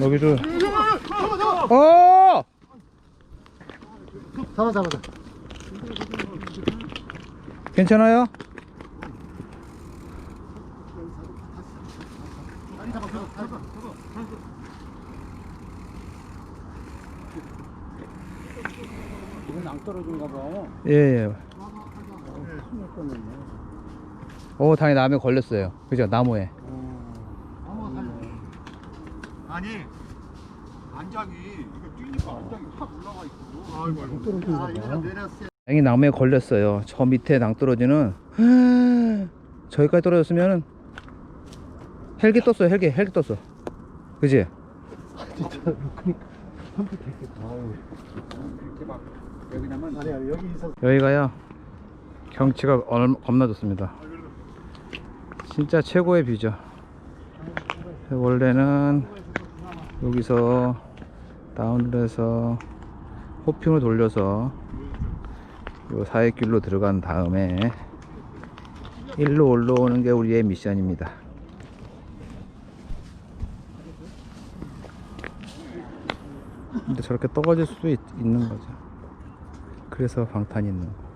여기도 어 잡아 잡아 잡아 괜찮아요? 이건 안 떨어진가 봐 예, 예. 오, 당연히 나무에 걸렸어요. 그죠? 나무에. 아니 안장이 이거 뛰니까 안장이 확 올라가 있어. 아이고 아이고. 아 이거 내렸어요. 다행히 나무에 걸렸어요. 저 밑에 낭떠러지는 저기까지 떨어졌으면 헬기 떴어요. 헬기, 헬기 떴어. 그지? 진짜 그니까 컴퓨터 됐겠다 이렇게 막 여기냐면 아니 아니 여기 있어서 여기가요 경치가 얼, 겁나 좋습니다 진짜 최고의 뷰죠 원래는 여기서 다운을 해서 호핑을 돌려서 요 사회길로 들어간 다음에 일로 올라오는 게 우리의 미션입니다. 근데 저렇게 떨어질 수도 있, 있는 거죠. 그래서 방탄이 있는 거